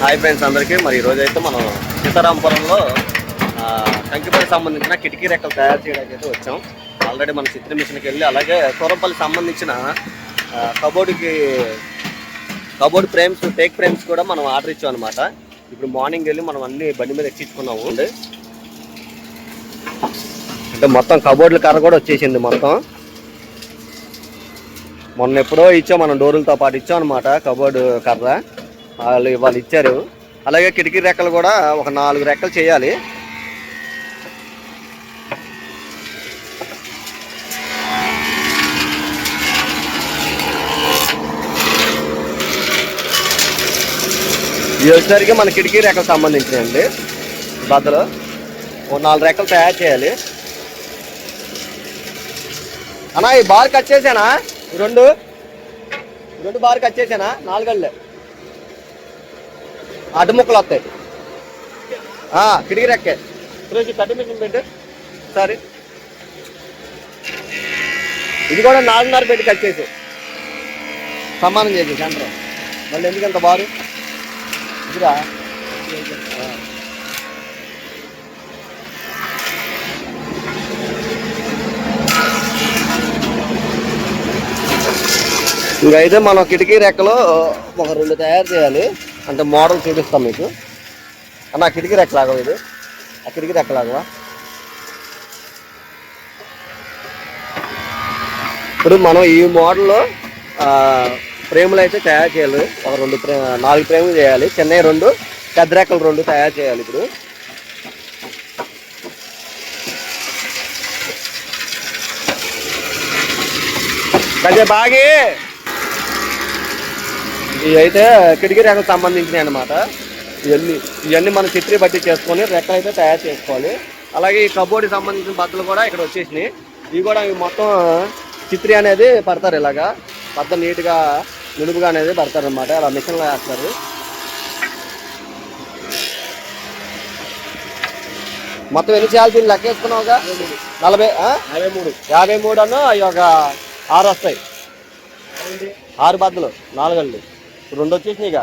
Hi friends అందరికీ. మరి ఈరోజు అయితే మనం సీతారాంపురంలో కంకిపల్లి సంబంధించిన కిటికీ రెక్కలు తయారు చేయడానికి అయితే వచ్చాం. ఆల్రెడీ మన చిత్ర మిషన్కి వెళ్ళి అలాగే సూరంపల్లి సంబంధించిన కబోర్డుకి కబోర్డ్ ఫ్రేమ్స్ టేక్ ఫ్రేమ్స్ కూడా మనం ఆర్డర్ ఇచ్చాం అనమాట ఇప్పుడు మార్నింగ్ వెళ్ళి మనం అన్ని బండి మీద ఎక్కించుకున్నాము. అండి అంటే మొత్తం కబోర్డుల కర్ర కూడా వచ్చేసింది మొత్తం. మొన్న ఎప్పుడో ఇచ్చాం మనం డోర్లతో పాటు ఇచ్చాం అనమాట కబోర్డు కర్ర. వాళ్ళు వాళ్ళు ఇచ్చారు. అలాగే కిటికీ రెక్కలు కూడా ఒక నాలుగు రెక్కలు చేయాలి. ఇది వచ్చేసరికి మన కిటికీ రెక్కలు సంబంధించినండి బద్దలు. ఓ నాలుగు రెక్కలు తయారు చేయాలి. అన్నా ఈ బార్ కట్ చేసానా రెండు. రెండు బార్ కట్ చేసానా నాలుగళ్ళే. అడ్డు ముక్కలు వస్తాయి. కిటికీ రెక్కే. సురేష్ కట్టి మిషన్ పెట్టు సరే. ఇది కూడా నాలుగున్నర పెట్టి కట్ చేసి. సమానం చేసి సెంటర్. మళ్ళీ ఎందుకంత బారు? ఇదిరా. ఇంకైతే మనం కిటికీ రెక్కలు ఒక రెండు తయారు చేయాలి. అంటే మోడల్ చూపిస్తాం మీకు. అన్న ఆ కిటికీ రెక్కలాగా ఇది. ఆ కిటికీ రెక్కలాగా. ఇప్పుడు మనం ఈ మోడల్లో ఫ్రేములు అయితే తయారు చేయాలి. ఒక రెండు ఫ్రే నాలుగు ఫ్రేములు చేయాలి. చెన్నై రెండు పెద్ద రెక్కలు రెండు తయారు చేయాలి ఇప్పుడు. కొంచెం బాగి! ఇవి అయితే కిటికీ రెక్కలకు సంబంధించినవి అనమాట ఇవన్నీ ఇవన్నీ మనం చిత్రీ బట్టి చేసుకొని రెక్కలు అయితే తయారు చేసుకోవాలి. అలాగే ఈ కబోర్డ్కి సంబంధించిన బద్దలు కూడా ఇక్కడ వచ్చేసినాయి. ఇవి కూడా ఇవి మొత్తం చిత్రీ అనేది పడతారు ఇలాగా. బద్ద నీట్గా నునుపుగా అనేది పడతారు అనమాట అలా మిషన్లో వేస్తారు. మొత్తం ఎన్ని చేయాల్సి లెక్క వేసుకున్నావుగా? నలభై? యాభై మూడు. యాభై మూడు అన్న అవి ఒక ఆరు వస్తాయి. ఆరు బద్దలు ఇప్పుడు రెండు వచ్చేసినాయి ఇక.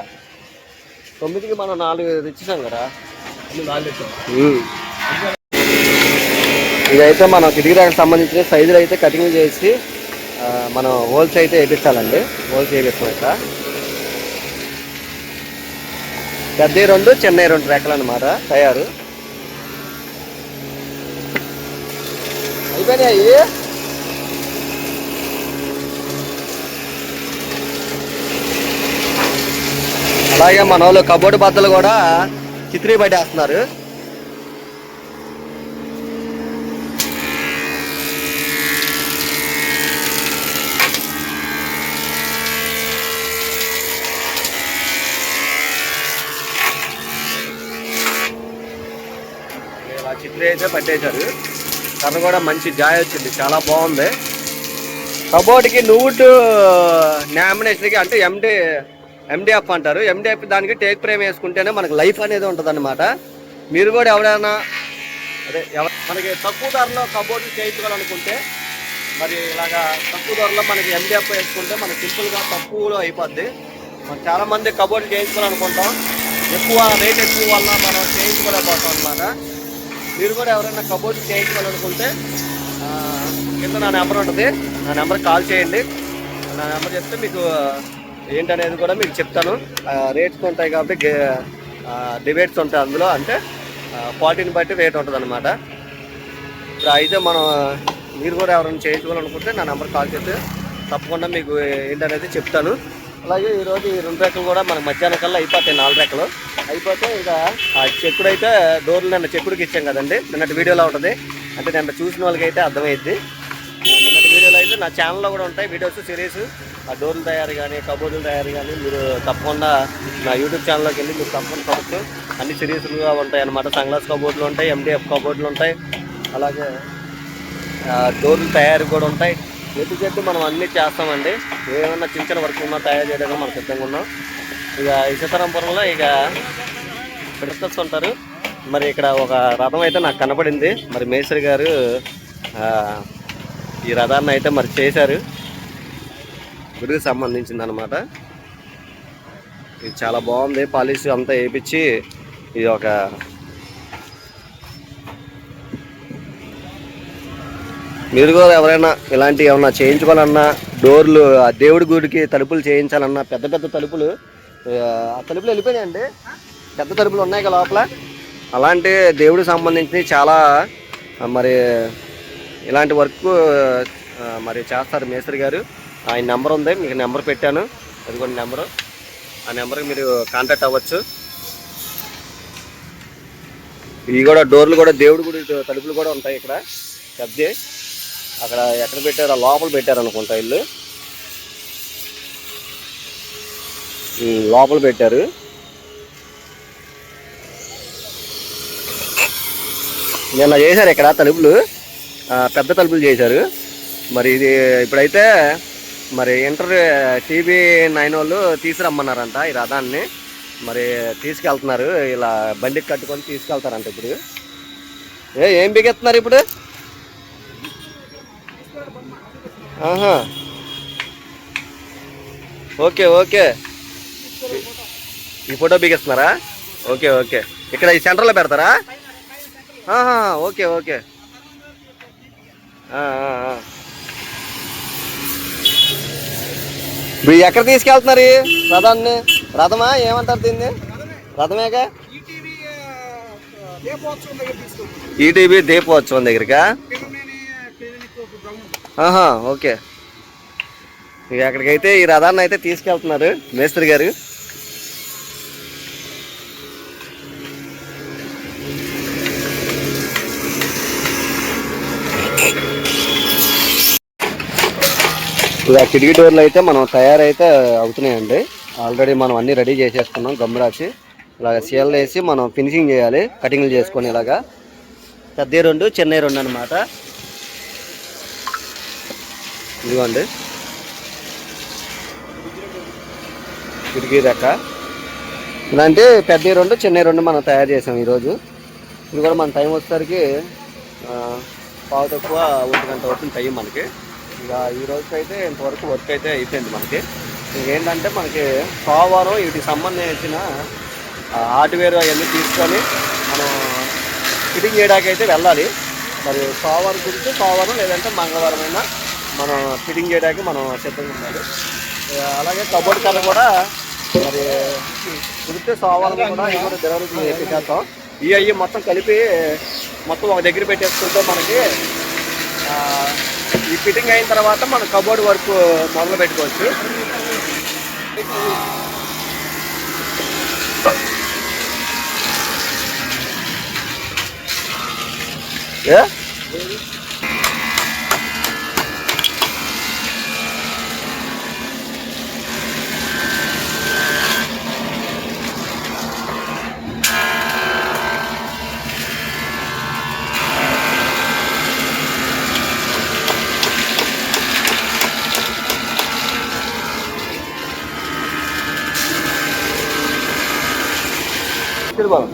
తొమ్మిదికి మనం నాలుగు తెచ్చేసాం కదా. ఇదైతే మనం కిటికీ రేఖకు సంబంధించిన సైజులు అయితే కటింగ్ చేసి మనం హోల్స్ అయితే వేయించాలండి హోల్స్ వేపిస్తాం ఇక్కడ పెద్ద రెండు చెన్నై రెండు రెక్కలు అనమాట తయారు. అయిపోయినాయి అలాగే మన వాళ్ళు కబోర్డు బద్దలు కూడా చిత్రీ పట్టేస్తున్నారు చిత్రీ అయితే పట్టేశారు. కర్ర కూడా మంచి జాయ్ వచ్చింది. చాలా బాగుంది. కబోర్డ్కి నూట్ నామినేషన్కి అంటే ఎండి ఎండిఎఫ్ అంటారు. ఎండిఎఫ్ దానికి టేక్ ప్రేమ్ వేసుకుంటేనే మనకి లైఫ్ అనేది ఉంటుంది మీరు కూడా ఎవరైనా అదే మనకి తక్కువ ధరలో కబోర్డ్లు చేయించుకోవాలనుకుంటే మరి ఇలాగా తక్కువ ధరలో మనకి ఎండిఎఫ్ వేసుకుంటే మనకి సింపుల్గా తక్కువలో అయిపోద్ది. మనం చాలామంది కబోర్డ్లు చేయించుకోవాలనుకుంటాం. ఎక్కువ రేట్ ఎక్కువ వల్ల మనం చేయించుకోలేకపోతాం అనమాట మీరు కూడా ఎవరైనా కబోర్డ్ చేయించుకోవాలనుకుంటే కింద నా నెంబర్ ఉంటుంది. నా నెంబర్ కాల్ చేయండి. నా నెంబర్ చెప్తే మీకు ఏంటనేది కూడా మీకు చెప్తాను. రేట్స్ ఉంటాయి కాబట్టి డిబేట్స్ ఉంటాయి అందులో. అంటే పార్టీని బట్టి రేట్ ఉంటుంది అనమాట ఇప్పుడు అయితే మనం మీరు కూడా ఎవరైనా చేయించుకోవాలనుకుంటే నా నెంబర్ కాల్ చేస్తే తప్పకుండా మీకు ఏంటనేది చెప్తాను. అలాగే ఈరోజు ఈ రెండు రెక్కలు కూడా మనకు మధ్యాహ్నం కల్లా అయిపోతాయి నాలుగు రెక్కలు అయిపోతే ఇక ఆ చెక్కుడు అయితే డోర్లు నిన్న చెక్కుడికి ఇచ్చాం కదండి. నిన్నటి వీడియోలో ఉంటుంది. అంటే నిన్న చూసిన వాళ్ళకి అయితే అర్థమైద్ది నిన్నటి వీడియోలో అయితే నా ఛానల్లో కూడా ఉంటాయి. వీడియోస్ సిరీస్ ఆ డోర్ల తయారు కానీ కబోర్డుల తయారు కానీ మీరు తప్పకుండా నా యూట్యూబ్ ఛానల్లోకి వెళ్ళి మీరు తప్పకుండా చూడచ్చు. అన్ని సిరీస్లుగా ఉంటాయి అన్నమాట. సంగ్లాస్ కబోర్డులు ఉంటాయి ఎండిఎఫ్ కబోర్డులు ఉంటాయి. అలాగే డోర్లు తయారు కూడా ఉంటాయి. ఎటు చెట్టు మనం అన్నీ చేస్తామండి. ఏమన్నా చిన్న చిన్న వర్క్ ఉన్నా తయారు చేయడానికి మనం సిద్ధంగా ఉన్నాం. ఇక ఈ సీతారాంపురంలో ఇక పిడతస్ ఉంటారు. మరి ఇక్కడ ఒక రథం అయితే నాకు కనపడింది. మరి మేస్త్రి గారు ఈ రథాన్ని అయితే మరి చేశారు. గుడికి సంబంధించింది అనమాట ఇది చాలా బాగుంది. పాలిష్ అంతా వేయించి ఇది ఒక మీరు కూడా ఎవరైనా ఇలాంటివి ఏమన్నా చేయించుకోవాలన్నా డోర్లు ఆ దేవుడి గుడికి తలుపులు చేయించాలన్నా పెద్ద పెద్ద తలుపులు ఆ తలుపులు వెళ్ళిపోయాయండి పెద్ద తలుపులు ఉన్నాయి కదా లోపల. అలాంటి దేవుడికి సంబంధించి చాలా మరి ఇలాంటి వర్క్ మరి చేస్తారు మేస్త్రి గారు. ఆయన నెంబర్ ఉంది మీకు నెంబర్ పెట్టాను. అది కూడా నెంబరు. ఆ నెంబర్కి మీరు కాంటాక్ట్ అవ్వచ్చు. ఇవి కూడా డోర్లు కూడా దేవుడు గుడి తలుపులు కూడా ఉంటాయి ఇక్కడ. పెద్దవి అక్కడ ఎక్కడ పెట్టారు ఆ లోపల పెట్టారు అనుకుంటా ఇల్లు లోపల పెట్టారు. నిన్న చేశారు ఇక్కడ తలుపులు. పెద్ద తలుపులు చేశారు. మరి ఇది ఇప్పుడైతే మరి ఇంటర్ టీవీ నైన్ వాళ్ళు తీసుకురమ్మన్నారంట ఈ రథాన్ని. మరి తీసుకెళ్తున్నారు ఇలా బండికి కట్టుకొని తీసుకెళ్తారంట ఇప్పుడు. ఏ ఏం బిగెత్తున్నారు ఇప్పుడు? ఆహా. Okay okay. ఈ ఫోటో బిగిస్తున్నారా ఓకే ఓకే. ఇక్కడ ఈ సెంటర్లో పెడతారా? ఆహా ఓకే ఓకే. మీరు ఎక్కడ తీసుకెళ్తున్నారు? ఈ రథాన్ని? రథమా? ఏమంటారు దీన్ని? రథమేగా? ఈటీవీ దీపోత్సవం దగ్గరకా? ఆహా ఓకే. ఇక అక్కడికైతే ఈ రథాన్ని అయితే తీసుకెళ్తున్నారు మేస్త్రి గారు. ఇక కిటికీ డోర్లు అయితే మనం తయారైతే అవుతున్నాయండి. ఆల్రెడీ మనం అన్నీ రెడీ చేసేసుకున్నాం గమ్ రాసి ఇలాగ సీఎల్ వేసి మనం ఫినిషింగ్ చేయాలి కటింగ్లు చేసుకొని ఇలాగా. పెద్ద రెండు చిన్న రెండు అనమాట ఇదిగోండి. కిటికీ రెక్క. ఇలాంటి పెద్ద రెండు చిన్న రెండు మనం తయారు చేసాం ఈరోజు. ఇది కూడా మన టైం వచ్చేసరికి పావు తక్కువ ఒంటి గంట అవుతుంది టైం మనకి. ఇక ఈ రోజుకి అయితే ఇంతవరకు వర్క్ అయితే అయిపోయింది మనకి. ఏంటంటే మనకి సోమవారం వీటికి సంబంధించిన హార్డ్వేర్ అవన్నీ తీసుకొని మనం ఫిట్టింగ్ చేయడానికి అయితే వెళ్ళాలి. మరి సోమవారం గురించి సోమవారం లేదంటే మంగళవారం అయినా మనం ఫిట్టింగ్ చేయడానికి మనం సిద్ధంగా ఉండాలి. అలాగే కబోర్డ్ కథ కూడా మరి కుదిరితే సోమవారం కూడా ఇవి కూడా డెలివరీ చేసేస్తాం ఈ మొత్తం కలిపి మొత్తం ఒక దగ్గర పెట్టేసుకుంటే మనకి ఈ ఫిట్టింగ్ అయిన తర్వాత మనం కబోర్డ్ వర్క్ మొదలు పెట్టుకోవచ్చు. ఏ? বারো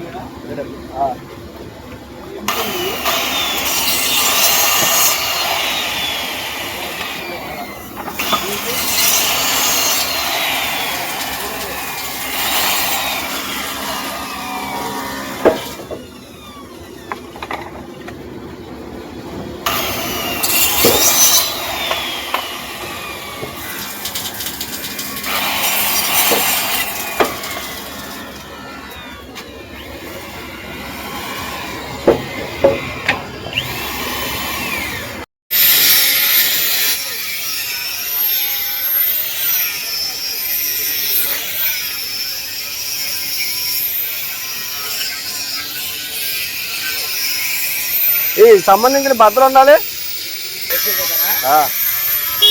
సంబంధించిన భద్రం ఉండాలి?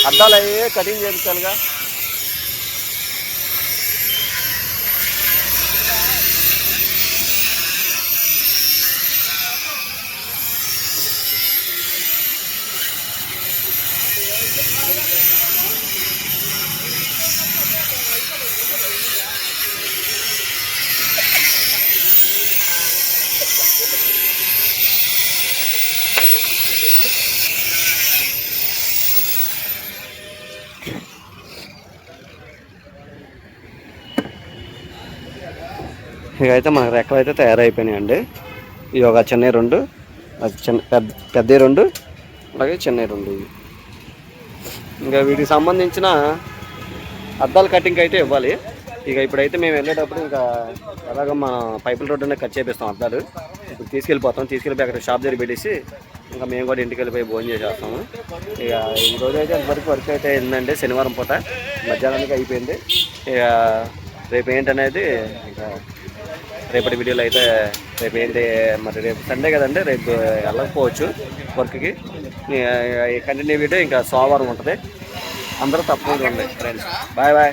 అద్దాలు అవి కటింగ్ చేయించాలిగా. ఇక అయితే మనకు రెక్కలు అయితే తయారైపోయినాయండి. ఇవి ఒక చిన్న రెండు చిన్న పెద్ద పెద్ద రెండు అలాగే చిన్న రెండు ఇవి. ఇంకా వీటికి సంబంధించిన అద్దాల కటింగ్ అయితే ఇవ్వాలి. ఇక ఇప్పుడైతే మేము వెళ్ళేటప్పుడు ఇంకా ఎలాగో మన పైపుల రోడ్డునే కట్ చేపిస్తాం అద్దాలు. ఇప్పుడు తీసుకెళ్ళిపోతాం తీసుకెళ్ళిపోయి అక్కడ షాప్ దగ్గర పెట్టేసి ఇంకా మేము కూడా ఇంటికి వెళ్ళిపోయి భోజనం చేసేస్తాము. ఇక ఈరోజు అయితే ఇంతవరకు వర్క్ అయితే అయిందండి శనివారం పూట. మధ్యాహ్నానికి అయిపోయింది. ఇక రేపు ఏంటనేది ఇంకా రేపటి వీడియోలో అయితే రేపు ఏంటి మరి రేపు సండే కదండి రేపు వెళ్ళకపోవచ్చు వర్క్కి కంటిన్యూ వీడియో ఇంకా సోమవారం ఉంటుంది. అందరూ తప్పకుండా ఉండే ఫ్రెండ్స్ బాయ్ బాయ్